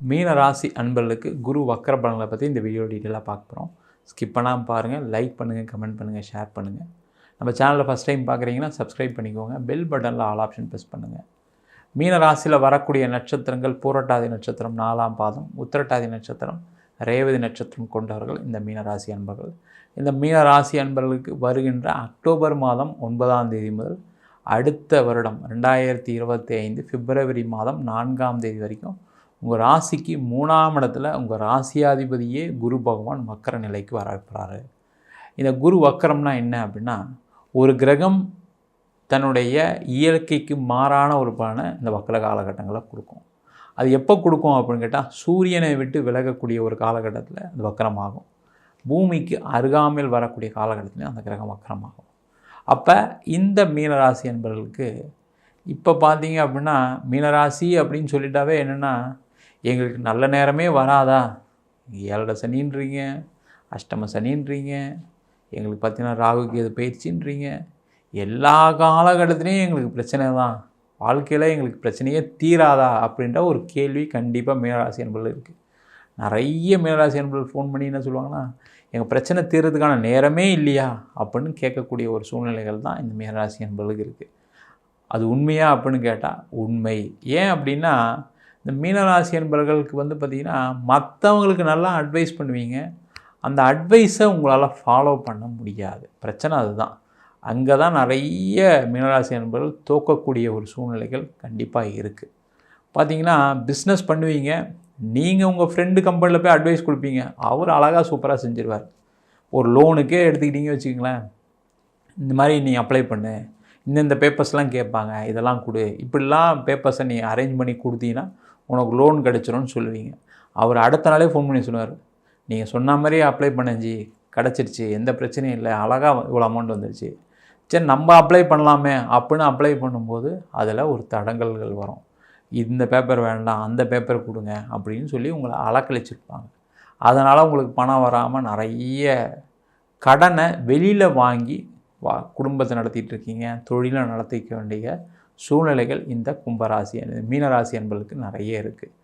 மீன ராசி அன்பர்களுக்கு குரு வக்கர பலன்களை பற்றி இந்த வீடியோ டீட்டெயிலாக பார்க்க போகிறோம் ஸ்கிப் பண்ணாமல் பாருங்கள் லைக் பண்ணுங்கள் கமெண்ட் பண்ணுங்கள் ஷேர் பண்ணுங்கள் நம்ம சேனலில் ஃபஸ்ட் டைம் பார்க்குறீங்கன்னா சப்ஸ்கிரைப் பண்ணிக்கோங்க. பெல் பட்டனில் ஆல் ஆப்ஷன் ப்ரெஸ் பண்ணுங்கள் மீன ராசியில் வரக்கூடிய நட்சத்திரங்கள் பூரட்டாதி நட்சத்திரம் நாலாம் பாதம் உத்திரட்டாதி நட்சத்திரம் ரேவதி நட்சத்திரம் கொண்டவர்கள் இந்த மீன ராசி அன்பர்கள். இந்த மீன ராசி அன்பர்களுக்கு வருகின்ற அக்டோபர் மாதம் ஒன்பதாம் தேதி முதல் அடுத்த வருடம் ரெண்டாயிரத்தி இருபத்தி ஐந்து பிப்ரவரி மாதம் நான்காம் தேதி வரைக்கும் உங்கள் ராசிக்கு மூணாம் இடத்துல உங்கள் ராசியாதிபதியே குரு பகவான் வக்கர நிலைக்கு வரப்படுறாரு இந்த குரு வக்கரம்னா என்ன அப்படின்னா ஒரு கிரகம் தன்னுடைய இயற்கைக்கு மாறான ஒரு பலனை இந்த வக்கர காலகட்டங்களை கொடுக்கும். அது எப்போ கொடுக்கும் அப்படின்னு கேட்டால் சூரியனை விட்டு விலகக்கூடிய ஒரு காலகட்டத்தில் அது வக்கரமாகும். பூமிக்கு அருகாமையில் வரக்கூடிய காலகட்டத்திலையும் அந்த கிரகம் வக்கரமாகும். அப்போ இந்த மீனராசி என்பவர்களுக்கு இப்போ பார்த்தீங்க அப்படின்னா மீனராசி அப்படின்னு சொல்லிட்டாவே என்னென்னா எங்களுக்கு நல்ல நேரமே வராதா? ஏழரை சனின்றீங்க அஷ்டம சனின்றீங்க எங்களுக்கு பார்த்தீங்கன்னா ராகுக்கு எது பயிற்சின்றீங்க. எல்லா காலகட்டத்துலேயும் எங்களுக்கு பிரச்சனை தான். வாழ்க்கையில் எங்களுக்கு பிரச்சனையே தீராதா? அப்படின்ற ஒரு கேள்வி கண்டிப்பாக மேலாசி என்பதில் இருக்குது நிறைய மேலாசி என்பர்கள் ஃபோன் பண்ணி என்ன சொல்லுவாங்கன்னா எங்கள் பிரச்சனை தீர்றதுக்கான நேரமே இல்லையா? அப்படின்னு கேட்கக்கூடிய ஒரு சூழ்நிலைகள் தான் இந்த மேராசி என்பர்களுக்கு இருக்குது அது உண்மையா அப்படின்னு கேட்டால் உண்மை. ஏன் அப்படின்னா இந்த மீனராசி என்பவர்களுக்கு வந்து பார்த்திங்கன்னா மற்றவங்களுக்கு நல்லா அட்வைஸ் பண்ணுவீங்க. அந்த அட்வைஸை உங்களால் ஃபாலோ பண்ண முடியாது. பிரச்சனை அதுதான். அங்கே தான் நிறைய மீனராசி என்பவர்கள் தோக்கக்கூடிய ஒரு சூழ்நிலைகள் கண்டிப்பாக இருக்குது பார்த்தீங்கன்னா பிஸ்னஸ் பண்ணுவீங்க. நீங்கள் உங்கள் ஃப்ரெண்டு கம்பெனியில் போய் அட்வைஸ் கொடுப்பீங்க. அவர் அழகாக சூப்பராக செஞ்சிருவார். ஒரு லோனுக்கே எடுத்துக்கிட்டீங்க வச்சுக்கங்களேன். இந்த மாதிரி நீ அப்ளை பண்ணு. இந்தந்த பேப்பர்ஸ்லாம் கேட்பாங்க. இதெல்லாம் கொடு. இப்படிலாம் பேப்பர்ஸை நீ அரேஞ்ச் பண்ணி கொடுத்தீங்கன்னா உனக்கு லோன் கிடச்சிரும்னு சொல்லுவீங்க. அவர் அடுத்த நாளே ஃபோன் பண்ணி சொல்லுவார் நீங்கள் சொன்ன மாதிரியே அப்ளை பண்ணஞ்சி கிடச்சிருச்சு எந்த பிரச்சனையும் இல்லை அழகாக இவ்வளோ அமௌண்ட் வந்துருச்சு. சரி நம்ம அப்ளை பண்ணலாமே அப்படின்னு அப்ளை பண்ணும்போது அதில் ஒரு தடங்கல்கள் வரும். இந்த பேப்பர் வேண்டாம் அந்த பேப்பர் கொடுங்க அப்படின்னு சொல்லி உங்களை அலக்கழிச்சிருப்பாங்க. அதனால் உங்களுக்கு பணம் வராமல் நிறைய கடனை வெளியில் வாங்கி வா குடும்பத்தை நடத்திட்டு இருக்கீங்க தொழிலை நடத்திக்க வேண்டிய சூழ்நிலைகள் இந்த கும்பராசி மீனராசி என்பதற்கு நிறைய இருக்குது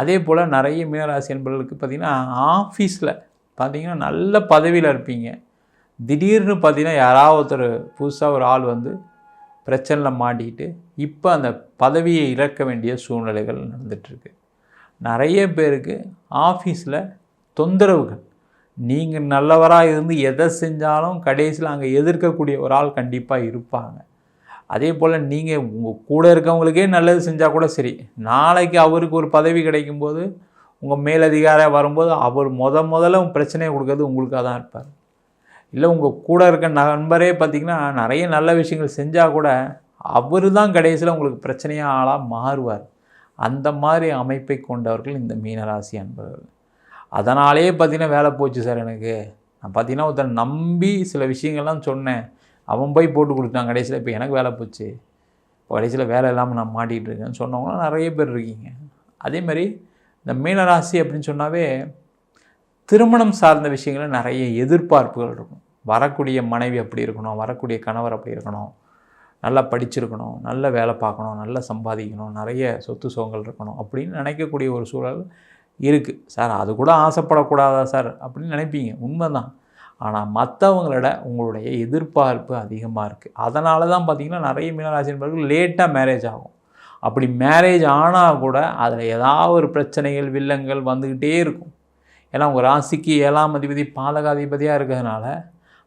அதே போல் நிறைய மீனராசி என்பதற்கு பார்த்திங்கன்னா ஆஃபீஸில் பார்த்திங்கன்னா நல்ல பதவியில் இருப்பீங்க. திடீர்னு பார்த்திங்கன்னா யாராவது ஒருத்தர் புதுசாக ஒரு ஆள் வந்து பிரச்சனையில் மாட்டிக்கிட்டு இப்போ அந்த பதவியை இழக்க வேண்டிய சூழ்நிலைகள் நடந்துகிட்ருக்கு நிறைய பேருக்கு ஆஃபீஸில் தொந்தரவுகள். நீங்கள் நல்லவராக இருந்து எதை செஞ்சாலும் கடைசியில் அங்கே எதிர்க்கக்கூடிய ஒரு ஆள் கண்டிப்பாக இருப்பாங்க. அதே போல் நீங்கள் உங்கள் கூட இருக்கவங்களுக்கே நல்லது செஞ்சால் கூட சரி. நாளைக்கு அவருக்கு ஒரு பதவி கிடைக்கும்போது உங்கள் மேலதிகார வரும்போது அவர் முத முதல்ல பிரச்சனையை கொடுக்கறது உங்களுக்காக தான் இருப்பார். இல்லை உங்கள் கூட இருக்க நண்பரே பார்த்திங்கன்னா நிறைய நல்ல விஷயங்கள் செஞ்சால் கூட அவர் தான் கடைசியில் உங்களுக்கு பிரச்சனையாக ஆளாக மாறுவார். அந்த மாதிரி அமைப்பை கொண்டவர்கள் இந்த மீனராசி அன்பர்கள். அதனாலே பார்த்திங்கன்னா வேலை போச்சு சார் எனக்கு. நான் பார்த்தீங்கன்னா ஒருத்தர் நம்பி சில விஷயங்கள்லாம் சொன்னேன். அவன் போய் போட்டு கொடுத்தான் கடைசியில். இப்போ எனக்கு வேலை போச்சு. இப்போ கடைசியில் வேலை இல்லாமல் நான் மாட்டிகிட்டு இருக்கேன்னு சொன்னவங்களாம் நிறைய பேர் இருக்கீங்க. அதேமாதிரி இந்த மீனராசி அப்படின்னு சொன்னாவே திருமணம் சார்ந்த விஷயங்களில் நிறைய எதிர்பார்ப்புகள் இருக்கும். வரக்கூடிய மனைவி அப்படி இருக்கணும் வரக்கூடிய கணவர் அப்படி இருக்கணும். நல்லா படிச்சிருக்கணும் நல்ல வேலை பார்க்கணும் நல்லா சம்பாதிக்கணும் நிறைய சொத்து சுகங்கள் இருக்கணும் அப்படின்னு நினைக்கக்கூடிய ஒரு சூழல் இருக்குது சார் அது கூட ஆசைப்படக்கூடாதா சார்? அப்படின்னு நினைப்பீங்க. உண்மைதான். ஆனால் மற்றவங்களோட உங்களுடைய எதிர்பார்ப்பு அதிகமாக இருக்குது அதனால தான் பார்த்திங்கன்னா நிறைய மீனராசி என்பவர்கள் லேட்டாக மேரேஜ் ஆகும். அப்படி மேரேஜ் ஆனால் கூட அதில் ஏதாவது ஒரு பிரச்சனைகள் வில்லங்கள் வந்துக்கிட்டே இருக்கும். ஏன்னா உங்கள் ராசிக்கு ஏழாம் அதிபதி பாதகாதிபதியாக இருக்கிறதுனால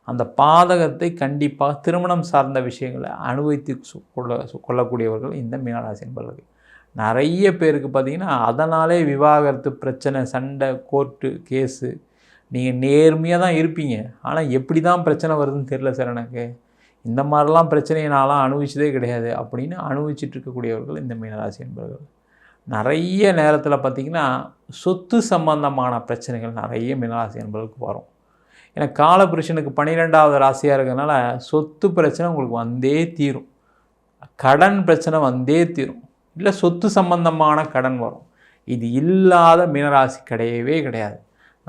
அந்த பாதகத்தை கண்டிப்பாக திருமணம் சார்ந்த விஷயங்களை அனுபவித்து கொள்ள கொள்ளக்கூடியவர்கள் இந்த மீனராசி என்பவர்கள். நிறைய பேருக்கு பார்த்திங்கன்னா அதனாலே விவாகரத்து பிரச்சனை சண்டை கோர்ட்டு கேஸு நீங்கள் நேர்மையாக தான் இருப்பீங்க. ஆனால் எப்படி தான் பிரச்சனை வருதுன்னு தெரில சார் எனக்கு. இந்த மாதிரிலாம் பிரச்சனையை நான்லாம் அனுபவிச்சதே கிடையாது. அப்படின்னு அனுபவிச்சுட்டு இருக்கக்கூடியவர்கள் இந்த மீனராசி என்பவர்கள். நிறைய நேரத்தில் பார்த்திங்கன்னா சொத்து சம்பந்தமான பிரச்சனைகள் நிறைய மீனராசி என்பவர்களுக்கு வரும். ஏன்னா காலபுருஷனுக்கு பன்னிரெண்டாவது ராசியாக இருக்கிறதுனால சொத்து பிரச்சனை உங்களுக்கு வந்தே தீரும். கடன் பிரச்சனை வந்தே தீரும். இல்லை சொத்து சம்பந்தமான கடன் வரும். இது இல்லாத மீனராசி கிடையவே கிடையாது.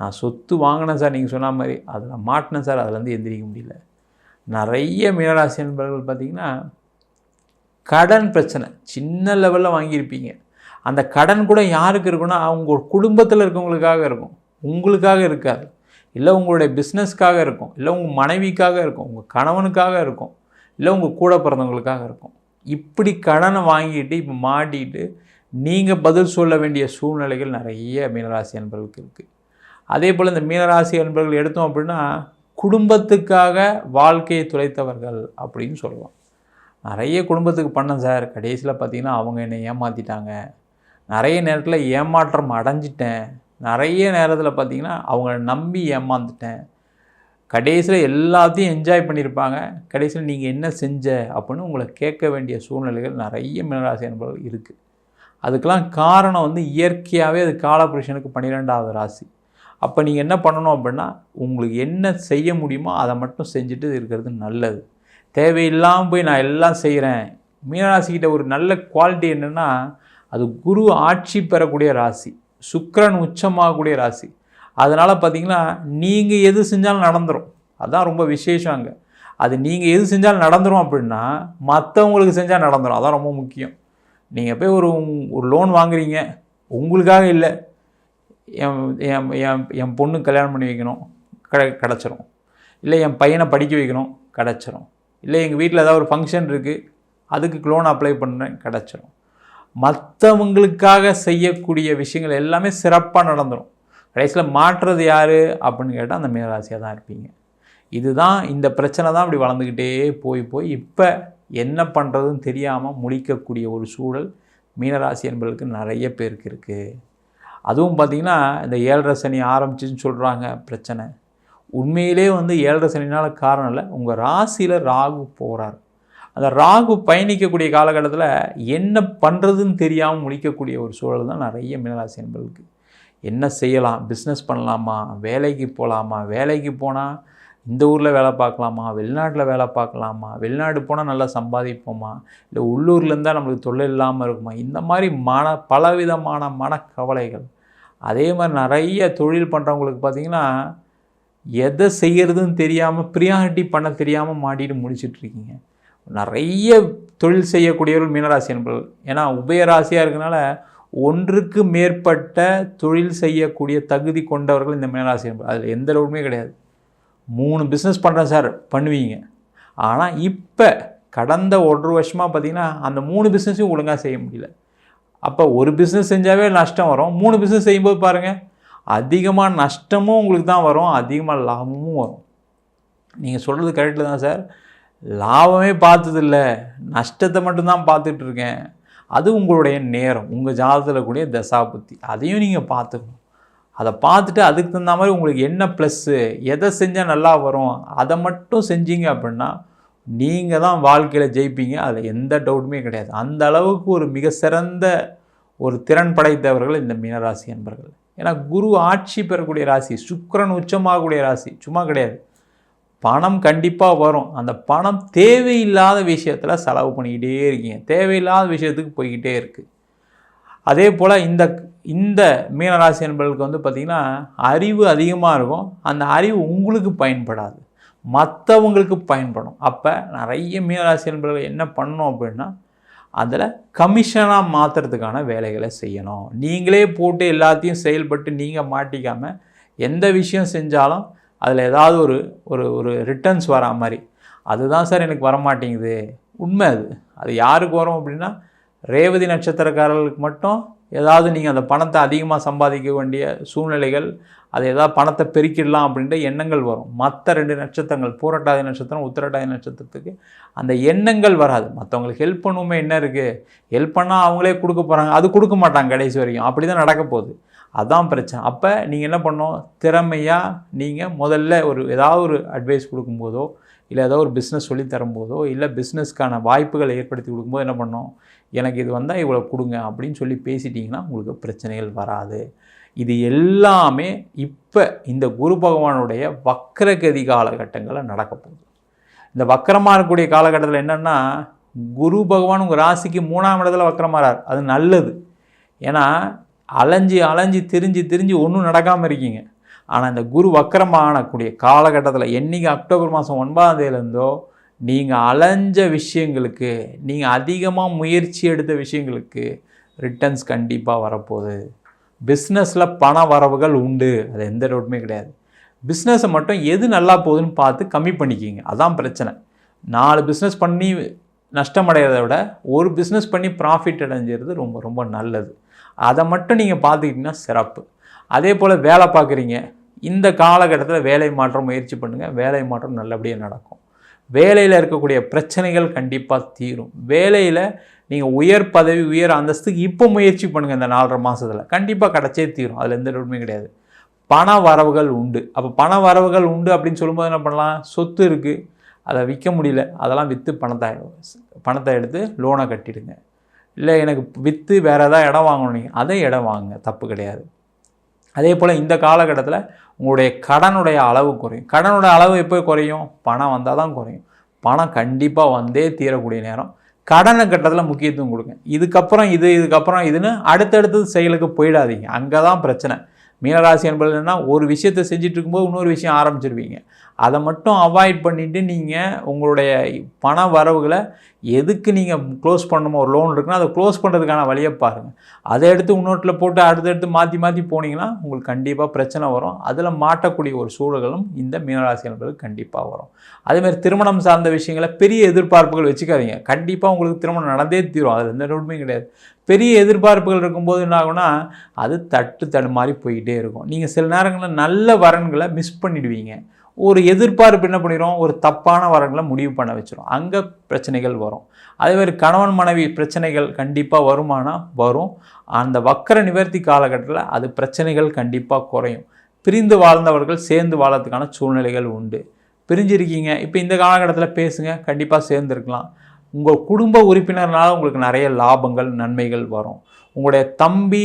நான் சொத்து வாங்கினேன் சார் நீங்கள் சொன்ன மாதிரி. அதில் மாட்டினேன் சார் அதுலேருந்து எந்திரிக்க முடியல. நிறைய மீனராசி என்பவர்கள் பார்த்திங்கன்னா கடன் பிரச்சனை. சின்ன லெவலில் வாங்கியிருப்பீங்க. அந்த கடன் கூட யாருக்கு இருக்குன்னா அவங்க குடும்பத்தில் இருக்கவங்களுக்காக இருக்கும். உங்களுக்காக இருக்காது. இல்லை உங்களுடைய பிஸ்னஸ்க்காக இருக்கும். இல்லை உங்கள் மனைவிக்காக இருக்கும். உங்கள் கணவனுக்காக இருக்கும். இல்லை உங்கள் கூட பிறந்தவங்களுக்காக இருக்கும். இப்படி கடனை வாங்கிட்டு இப்போ மாட்டிட்டு நீங்கள் பதில் சொல்ல வேண்டிய சூழ்நிலைகள் நிறைய மீனராசி அன்பர்களுக்கு இருக்குது அதே போல் இந்த மீனராசி அன்பர்கள் எடுத்தோம் அப்படின்னா குடும்பத்துக்காக வாழ்க்கையை துளைத்தவர்கள் அப்படின்னு சொல்லலாம் நிறைய குடும்பத்துக்கு பண்ணேன் சார். கடைசியில் பார்த்தீங்கன்னா அவங்க என்னை ஏமாற்றிட்டாங்க நிறைய நேரத்தில் ஏமாற்றம் அடைஞ்சிட்டேன். நிறைய நேரத்தில் பார்த்தீங்கன்னா அவங்கள நம்பி ஏமாந்துட்டேன். கடைசியில் எல்லாத்தையும் என்ஜாய் பண்ணியிருப்பாங்க. கடைசியில் நீங்கள் என்ன செஞ்ச அப்படின்னு உங்களை கேட்க வேண்டிய சூழ்நிலைகள் நிறைய மீனராசி அன்பர்கள் இருக்குது அதுக்கெல்லாம் காரணம் வந்து இயற்கையாகவே அது காலபுருஷனுக்கு பன்னிரெண்டாவது ராசி. அப்போ நீங்கள் என்ன பண்ணணும் அப்படின்னா உங்களுக்கு என்ன செய்ய முடியுமோ அதை மட்டும் செஞ்சுட்டு இருக்கிறது நல்லது. தேவையில்லாமல் போய் நான் எல்லாம் செய்கிறேன் மீனராசிக்கிட்ட ஒரு நல்ல குவாலிட்டி என்னென்னா அது குரு ஆட்சி பெறக்கூடிய ராசி சுக்கரன் உச்சமாகக்கூடிய ராசி. அதனால் பார்த்திங்கன்னா நீங்கள் எது செஞ்சாலும் நடந்துடும் அதுதான் ரொம்ப விசேஷம் அங்கே. அது நீங்கள் எது செஞ்சாலும் நடந்துடும் அப்படின்னா மற்றவங்களுக்கு செஞ்சால் நடந்துடும் அதான் ரொம்ப முக்கியம். நீங்கள் போய் ஒரு ஒரு லோன் வாங்குறீங்க. உங்களுக்காக இல்லை. என் என் என் என் பொண்ணு கல்யாணம் பண்ணி வைக்கணும். கிட கிடச்சிரும். இல்லை என் பையனை படிக்க வைக்கணும். கிடச்சிரும். இல்லை எங்கள் வீட்டில் ஏதாவது ஒரு ஃபங்க்ஷன் இருக்குது அதுக்கு லோன் அப்ளை பண்ணுறேன் கிடச்சிரும். மற்றவங்களுக்காக செய்யக்கூடிய விஷயங்கள் எல்லாமே சிறப்பாக நடந்துடும் கடைசியில் மாற்றுறது யார் அப்படின்னு கேட்டால் அந்த மீனராசியாக தான் இருப்பீங்க. இதுதான் இந்த பிரச்சனை தான் இப்படி வளர்ந்துக்கிட்டே போய் போய் இப்போ என்ன பண்ணுறதுன்னு தெரியாமல் முழிக்கக்கூடிய ஒரு சூழல் மீனராசி என்பதற்கு நிறைய பேருக்கு இருக்குது அதுவும் பார்த்திங்கன்னா இந்த ஏழரை சனி ஆரம்பிச்சுன்னு சொல்கிறாங்க பிரச்சனை. உண்மையிலே வந்து ஏழரை சனினால் காரணம் இல்லை. உங்கள் ராசியில் ராகு போகிறார் அந்த ராகு பயணிக்கக்கூடிய காலகட்டத்தில் என்ன பண்ணுறதுன்னு தெரியாமல் முடிக்கக்கூடிய ஒரு சூழல் தான் நிறைய மீனராசி என்பதற்கு என்ன செய்யலாம்? பிஸ்னஸ் பண்ணலாமா? வேலைக்கு போகலாமா வேலைக்கு போனால் இந்த ஊரில் வேலை பார்க்கலாமா? வெளிநாட்டில் வேலை பார்க்கலாமா? வெளிநாடு போனால் நல்லா சம்பாதிப்போமா? இல்லை உள்ளூர்லேருந்தால் நம்மளுக்கு தொழில் இல்லாமல் இருக்குமா? இந்த மாதிரி மன பலவிதமான மனக்கவலைகள். அதே மாதிரி நிறைய தொழில் பண்ணுறவங்களுக்கு பார்த்திங்கன்னா எதை செய்கிறதுன்னு தெரியாமல் ப்ரியாரிட்டி பண்ண தெரியாமல் மாட்டிட்டு முடிச்சிட்ருக்கீங்க. நிறைய தொழில் செய்யக்கூடியவர்கள் மீனராசி என்பது ஏன்னா உபயராசியாக இருக்கனால ஒன்றுக்கு மேற்பட்ட தொழில் செய்யக்கூடிய தகுதி கொண்டவர்கள் இந்த மீனராசி என்பது அதில் எந்த அளவுமே கிடையாது. மூணு பிஸ்னஸ் பண்ணுறேன் சார் பண்ணுவீங்க. ஆனால் இப்போ கடந்த ஒன்றரை வருஷமாக பார்த்தீங்கன்னா அந்த மூணு பிஸ்னஸையும் ஒழுங்காக செய்ய முடியல. அப்போ ஒரு பிஸ்னஸ் செஞ்சாவே நஷ்டம் வரும். மூணு பிஸ்னஸ் செய்யும்போது பாருங்கள் அதிகமாக நஷ்டமும் உங்களுக்கு தான் வரும். அதிகமாக லாபமும் வரும். நீங்கள் சொல்கிறது கரெக்டு தான் சார் லாபமே பார்த்ததில்ல. நஷ்டத்தை மட்டும்தான் பார்த்துட்ருக்கேன் அது உங்களுடைய நேரம். உங்கள் ஜாதத்தில் கூடிய தசாபுத்தி. அதையும் நீங்கள் பார்த்துக்கணும். அதை பார்த்துட்டு அதுக்கு தகுந்த மாதிரி உங்களுக்கு என்ன ப்ளஸ்ஸு எதை செஞ்சால் நல்லா வரும் அதை மட்டும் செஞ்சீங்க அப்படின்னா நீங்கள் தான் வாழ்க்கையில் ஜெயிப்பீங்க. அதில் எந்த டவுட்டுமே கிடையாது. அந்த அளவுக்கு ஒரு மிக சிறந்த ஒரு திறன் படைத்தவர்கள் இந்த மீனராசி என்பர்கள் ஏன்னா குரு ஆட்சி பெறக்கூடிய ராசி சுக்கரன் உச்சமாகக்கூடிய ராசி சும்மா கிடையாது. பணம் கண்டிப்பாக வரும். அந்த பணம் தேவையில்லாத விஷயத்தில் செலவு பண்ணிக்கிட்டே இருக்கீங்க. தேவையில்லாத விஷயத்துக்கு போய்கிட்டே இருக்குது அதே போல் இந்த இந்த மீனராசி என்பவர்களுக்கு வந்து பார்த்திங்கன்னா அறிவு அதிகமாக இருக்கும். அந்த அறிவு உங்களுக்கு பயன்படாது. மற்றவங்களுக்கு பயன்படும். அப்போ நிறைய மீனராசி என்பவர்கள் என்ன பண்ணணும் அப்படின்னா அதில் கமிஷனாக மாற்றுறதுக்கான வேலைகளை செய்யணும். நீங்களே போட்டு எல்லாத்தையும் செயல்பட்டு நீங்கள் மாட்டிக்காமல் எந்த விஷயம் செஞ்சாலும் அதில் ஏதாவது ஒரு ஒரு ஒரு ரிட்டர்ன்ஸ் வரா மாதிரி. அதுதான் சார் எனக்கு வரமாட்டேங்குது. உண்மை அது. அது யாருக்கு வரும் அப்படின்னா ரேவதி நட்சத்திரக்காரர்களுக்கு மட்டும் ஏதாவது நீங்கள் அந்த பணத்தை அதிகமாக சம்பாதிக்க வேண்டிய சூழ்நிலைகள் அது ஏதாவது பணத்தை பெருக்கிடலாம் அப்படின்ற எண்ணங்கள் வரும். மற்ற ரெண்டு நட்சத்திரங்கள் பூரட்டாதி நட்சத்திரம் உத்திரட்டாதி நட்சத்திரத்துக்கு அந்த எண்ணங்கள் வராது. மற்றவங்களுக்கு ஹெல்ப் பண்ணுமே என்ன இருக்குது ஹெல்ப் பண்ணால் அவங்களே கொடுக்க போகிறாங்க அது கொடுக்க மாட்டாங்க கடைசி வரைக்கும். அப்படி தான் நடக்க போகுது. அதான் பிரச்சனை. அப்போ நீங்கள் என்ன பண்ணணும்? திறமையாக நீங்கள் முதல்ல ஒரு ஏதாவது ஒரு அட்வைஸ் கொடுக்கும்போதோ இல்லை ஏதோ ஒரு பிஸ்னஸ் சொல்லி தரும்போதோ இல்லை பிஸ்னஸ்க்கான வாய்ப்புகளை ஏற்படுத்தி கொடுக்கும்போது என்ன பண்ணோம் எனக்கு இது வந்தால் இவ்வளோ கொடுங்க அப்படின்னு சொல்லி பேசிட்டிங்கன்னா உங்களுக்கு பிரச்சனைகள் வராது. இது எல்லாமே இப்போ இந்த குரு பகவானுடைய வக்கரகதி காலகட்டங்களில் நடக்க போகுது. இந்த வக்கரமாக இருக்கக்கூடிய காலகட்டத்தில் என்னென்னா குரு பகவான் உங்கள் ராசிக்கு மூணாம் இடத்துல வக்கரமாறார் அது நல்லது. ஏன்னா அலைஞ்சி அலைஞ்சி திரிஞ்சு திரிஞ்சு ஒன்றும் நடக்காமல் இருக்கீங்க. ஆனால் இந்த குரு வக்கரமானக்கூடிய காலகட்டத்தில் என்றைக்கு அக்டோபர் மாதம் ஒன்பதாம் தேதியிலேருந்தோ நீங்கள் அலைஞ்ச விஷயங்களுக்கு நீங்கள் அதிகமாக முயற்சி எடுத்த விஷயங்களுக்கு ரிட்டர்ன்ஸ் கண்டிப்பாக வரப்போகுது. பிஸ்னஸில் பண வரவுகள் உண்டு. அது எந்த டவுட்டுமே கிடையாது. பிஸ்னஸை மட்டும் எது நல்லா போகுதுன்னு பார்த்து கம்மி பண்ணிக்கிங்க. அதான் பிரச்சனை. நாலு பிஸ்னஸ் பண்ணி நஷ்டமடைகிறத விட ஒரு பிஸ்னஸ் பண்ணி ப்ராஃபிட் அடைஞ்சிறது ரொம்ப ரொம்ப நல்லது. அதை மட்டும் நீங்கள் பார்த்துக்கிட்டிங்கன்னா சிறப்பு. அதே போல் வேலை பார்க்குறீங்க. இந்த காலகட்டத்தில் வேலை மாற்றம் முயற்சி பண்ணுங்கள் வேலை மாற்றம் நல்லபடியாக நடக்கும். வேலையில் இருக்கக்கூடிய பிரச்சனைகள் கண்டிப்பாக தீரும். வேலையில் நீங்கள் உயர் பதவி உயர் அந்தஸ்துக்கு இப்போ முயற்சி பண்ணுங்கள் இந்த நாலரை மாதத்தில் கண்டிப்பாக கிடச்சே தீரும். அதில் எந்த டவுட்டுமே கிடையாது. பண வரவுகள் உண்டு. அப்போ பண வரவுகள் உண்டு அப்படின்னு சொல்லும்போது என்ன பண்ணலாம்? சொத்து இருக்குது அதை விற்க முடியல. அதெல்லாம் விற்று பணத்தை பணத்தை எடுத்து லோனை கட்டிடுங்க. இல்லை எனக்கு விற்று வேறு ஏதாவது இடம் வாங்கணும். நீங்கள் அதே இடம் வாங்குங்க. தப்பு கிடையாது. அதே போல் இந்த காலகட்டத்தில் உங்களுடைய கடனுடைய அளவு குறையும். கடனுடைய அளவு எப்போ குறையும்? பணம் வந்தால் தான் குறையும். பணம் கண்டிப்பாக வந்தே தீரக்கூடிய நேரம். கடனை கட்டத்தில் முக்கியத்துவம் கொடுங்க. இதுக்கப்புறம் இது இதுக்கப்புறம் இதுன்னு அடுத்தடுத்தது செயலுக்கு போயிடாதீங்க. அங்கே தான் பிரச்சனை. மீனராசி என்பது என்னென்னா ஒரு விஷயத்தை செஞ்சுட்டு இருக்கும்போது இன்னொரு விஷயம் ஆரம்பிச்சிருவீங்க. அதை மட்டும் அவாய்ட் பண்ணிவிட்டு நீங்கள் உங்களுடைய பண வரவுகளை எதுக்கு நீங்கள் க்ளோஸ் பண்ணணுமோ ஒரு லோன் இருக்குன்னா அதை க்ளோஸ் பண்ணுறதுக்கான வழியை பாருங்கள் அதை எடுத்து இன்னொட்டில் போட்டு அடுத்தடுத்து மாற்றி மாற்றி போனீங்கன்னா உங்களுக்கு கண்டிப்பாக பிரச்சனை வரும். அதில் மாட்டக்கூடிய ஒரு சூழல்களும் இந்த மீனராசி கண்டிப்பாக வரும். அதேமாதிரி திருமணம் சார்ந்த விஷயங்களை பெரிய எதிர்பார்ப்புகள் வச்சுக்காதீங்க. கண்டிப்பாக உங்களுக்கு திருமணம் நடந்தே தீரும். அதில் எந்த டவுட்டுமே கிடையாது. பெரிய எதிர்பார்ப்புகள் இருக்கும்போது என்ன ஆகும்னா அது தட்டு தடுமாறி போய்கிட்டே இருக்கும். நீங்கள் சில நேரங்களில் நல்ல வரன்களை மிஸ் பண்ணிடுவீங்க. ஒரு எதிர்பார்ப்பு என்ன பண்ணிடும் ஒரு தப்பான வரங்களை முடிவு பண்ண வச்சிடும் அங்கே பிரச்சனைகள் வரும். அதே மாதிரி கணவன் மனைவி பிரச்சனைகள் கண்டிப்பாக வருமானா? வரும். அந்த வக்கர நிவர்த்தி காலகட்டத்தில் அது பிரச்சனைகள் கண்டிப்பாக குறையும். பிரிந்து வாழ்ந்தவர்கள் சேர்ந்து வாழறதுக்கான சூழ்நிலைகள் உண்டு. பிரிஞ்சிருக்கீங்க. இப்போ இந்த காலகட்டத்தில் பேசுங்க. கண்டிப்பாக சேர்ந்துருக்கலாம். உங்கள் குடும்ப உறுப்பினர்னால உங்களுக்கு நிறைய லாபங்கள் நன்மைகள் வரும். உங்களுடைய தம்பி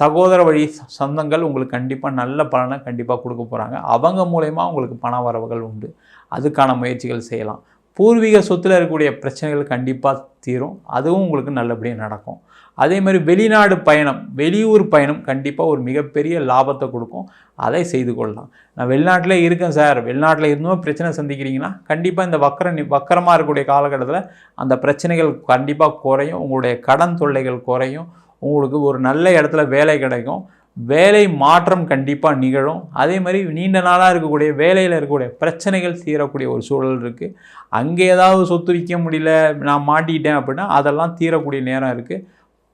சகோதர வழி சொந்தங்கள் உங்களுக்கு கண்டிப்பாக நல்ல பலனை கண்டிப்பாக கொடுக்க போகிறாங்க அவங்க மூலயமா உங்களுக்கு பண வரவுகள் உண்டு. அதுக்கான முயற்சிகள் செய்யலாம். பூர்வீக சொத்தில் இருக்கக்கூடிய பிரச்சனைகள் கண்டிப்பாக தீரும். அதுவும் உங்களுக்கு நல்லபடியாக நடக்கும். அதே மாதிரி வெளிநாடு பயணம் வெளியூர் பயணம் கண்டிப்பாக ஒரு மிகப்பெரிய லாபத்தை கொடுக்கும். அதை செய்து கொள்ளலாம். நான் வெளிநாட்டில் இருக்கேன் சார். வெளிநாட்டில் இருந்தும் பிரச்சனை சந்திக்கிறீங்கன்னா கண்டிப்பாக இந்த வக்கர வக்கரமாக இருக்கக்கூடிய காலகட்டத்தில் அந்த பிரச்சனைகள் கண்டிப்பாக குறையும். உங்களுடைய கடன் தொல்லைகள் குறையும். உங்களுக்கு ஒரு நல்ல இடத்துல வேலை கிடைக்கும். வேலை மாற்றம் கண்டிப்பாக நிகழும். அதே மாதிரி நீண்ட நாளாக இருக்கக்கூடிய வேலையில் இருக்கக்கூடிய பிரச்சனைகள் தீரக்கூடிய ஒரு சூழல் இருக்குது அங்கே ஏதாவது சொத்து விற்க முடியல நான் மாட்டிக்கிட்டேன் அப்படின்னா அதெல்லாம் தீரக்கூடிய நேரம் இருக்குது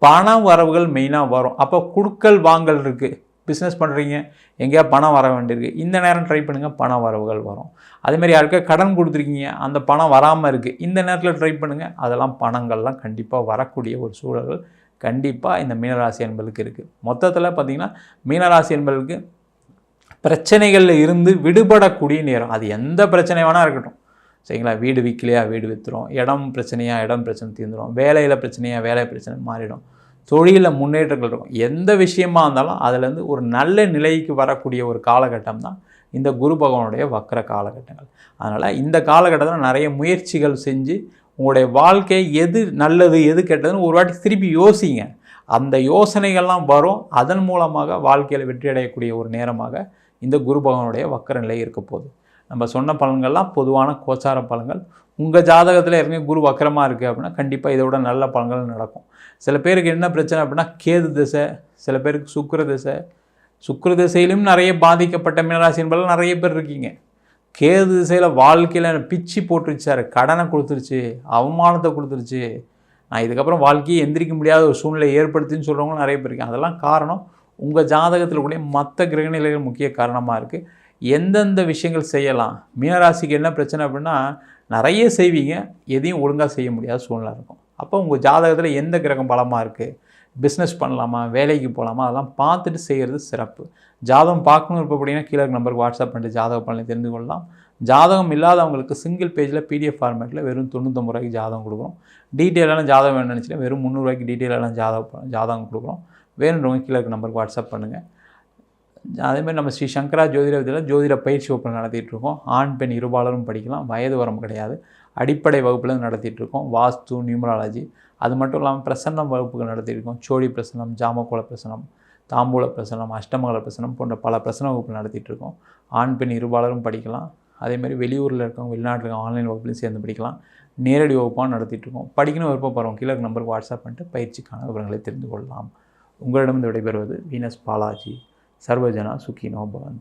பண வரவுகள் மெயினாக வரும். அப்போ குடுக்கல் வாங்கல் இருக்குது பிஸ்னஸ் பண்ணுறீங்க எங்கேயா பணம் வர வேண்டியிருக்கு. இந்த நேரம் ட்ரை பண்ணுங்கள் பண வரவுகள் வரும். அதேமாதிரி யாருக்கா கடன் கொடுத்துருக்கீங்க அந்த பணம் வராமல் இருக்குது இந்த நேரத்தில் ட்ரை பண்ணுங்கள் அதெல்லாம் பணங்கள்லாம் கண்டிப்பாக வரக்கூடிய ஒரு சூழல்கள் கண்டிப்பாக இந்த மீனராசி என்பதுக்கு இருக்குது மொத்தத்தில் பார்த்திங்கன்னா மீனராசி என்பதுக்கு பிரச்சனைகளில் இருந்து விடுபடக்கூடிய நேரம். அது எந்த பிரச்சனை வேணால் இருக்கட்டும். சரிங்களா? வீடு விற்கலையா வீடு விற்றுரும் இடம் பிரச்சனையாக இடம் பிரச்சனை தீர்ந்துடும் வேலையில் பிரச்சனையாக வேலை பிரச்சனை மாறிடும். தொழிலில் முன்னேற்றங்கள் இருக்கும். எந்த விஷயமா இருந்தாலும் அதுலேருந்து ஒரு நல்ல நிலைக்கு வரக்கூடிய ஒரு காலகட்டம் தான் இந்த குரு பகவானுடைய வக்கர காலகட்டங்கள். அதனால் இந்த காலகட்டத்தில் நிறைய முயற்சிகள் செஞ்சு உங்களுடைய வாழ்க்கை எது நல்லது எது கெட்டதுன்னு ஒரு வாட்டி திருப்பி யோசிங்க. அந்த யோசனைகள்லாம் வரும். அதன் மூலமாக வாழ்க்கையில் வெற்றி அடையக்கூடிய ஒரு நேரமாக இந்த குரு பகவானுடைய வக்கர நிலை இருக்க போகுது. நம்ம சொன்ன பலன்கள்லாம் பொதுவான கோச்சார பலன்கள். உங்கள் ஜாதகத்தில் ஏற்கனவே குரு வக்கரமாக இருக்குது அப்படின்னா கண்டிப்பாக இதை விட நல்ல பலன்கள் நடக்கும். சில பேருக்கு என்ன பிரச்சனை அப்படின்னா கேது திசை சில பேருக்கு சுக்கர திசை. சுக்கர திசையிலும் நிறைய பாதிக்கப்பட்ட மீனராசி என்பதில் நிறைய பேர் இருக்கீங்க. கேது திசையில் வாழ்க்கையில் பிச்சு போட்டுருச்சார் கடனை கொடுத்துருச்சு அவமானத்தை கொடுத்துருச்சு. நான் இதுக்கப்புறம் வாழ்க்கையை எந்திரிக்க முடியாத ஒரு சூழ்நிலை ஏற்படுத்தின்னு சொல்கிறவங்களும் நிறைய பேர் இருக்கேன் அதெல்லாம் காரணம் உங்கள் ஜாதகத்தில் கூட மற்ற கிரகநிலைகள் முக்கிய காரணமாக இருக்குது எந்தெந்த விஷயங்கள் செய்யலாம்? மீனராசிக்கு என்ன பிரச்சனை அப்படின்னா நிறைய செய்வீங்க எதையும் ஒழுங்காக செய்ய முடியாத சூழ்நிலை இருக்கும். அப்போ உங்கள் ஜாதகத்தில் எந்த கிரகம் பலமாக இருக்குது பிஸ்னஸ் பண்ணலாமா வேலைக்கு போகலாமா அதெல்லாம் பார்த்துட்டு செய்கிறது சிறப்பு. ஜாதகம் பார்க்கணும் இருப்ப அப்படின்னா கீழே நம்பருக்கு வாட்ஸ்அப் பண்ணிட்டு ஜாதக பலனை தெரிந்து கொள்ளலாம் ஜாதகம் இல்லாதவங்களுக்கு சிங்கிள் பேஜில் பிடிஎஃப் ஃபார்மேட்டில் வெறும் தொண்ணூத்தொம்பது ரூபாய்க்கு ஜாதகம் கொடுக்குறோம். டீட்டெயிலான ஜாதகம் வேணும்னு நினச்சிட்டு வெறும் முந்நூறுவாய்க்கு டீட்டெயிலான ஜாதகம் ஜாதகம் கொடுக்குறோம். வேணுன்றவங்க கீழே இருக்க நம்பருக்கு வாட்ஸ்அப் பண்ணுங்கள் அதேமாதிரி நம்ம ஸ்ரீ சங்கரா ஜோதிட விதியில் ஜோதிட பயிற்சி வகுப்பு நடத்திட்டுருக்கோம் ஆண் பெண் இருபாலரும் படிக்கலாம். வயது வரம் கிடையாது. அடிப்படை வகுப்பில் நடத்திட்டுருக்கோம். வாஸ்து நியூமராலஜி. அது மட்டும் இல்லாமல் பிரசன்னம் வகுப்புகள் நடத்தியிருக்கோம். சோழி பிரசனம் ஜாமக்கோள பிரசனம் தாம்பூல பிரசனம் அஷ்டமங்கல பிரசனம் போன்ற பல பிரசன வகுப்புகள் நடத்திட்டுருக்கோம். ஆண் பெண் இருபாலரும் படிக்கலாம். அதேமாதிரி வெளியூரில் இருக்கவங்க வெளிநாட்டில் இருக்க ஆன்லைன் வகுப்புலையும் சேர்ந்து படிக்கலாம். நேரடி வகுப்பாக நடத்திட்டுருக்கோம். படிக்கணும் விருப்பப்படுறோம் கீழே நம்பருக்கு வாட்ஸ்அப் பண்ணிட்டு பயிற்சிக்கான விவரங்களை தெரிந்து கொள்ளலாம். உங்களிடம் விடைபெறுவது வீனஸ் பாலாஜி. சர்வஜனா சுக்கினோ பவன்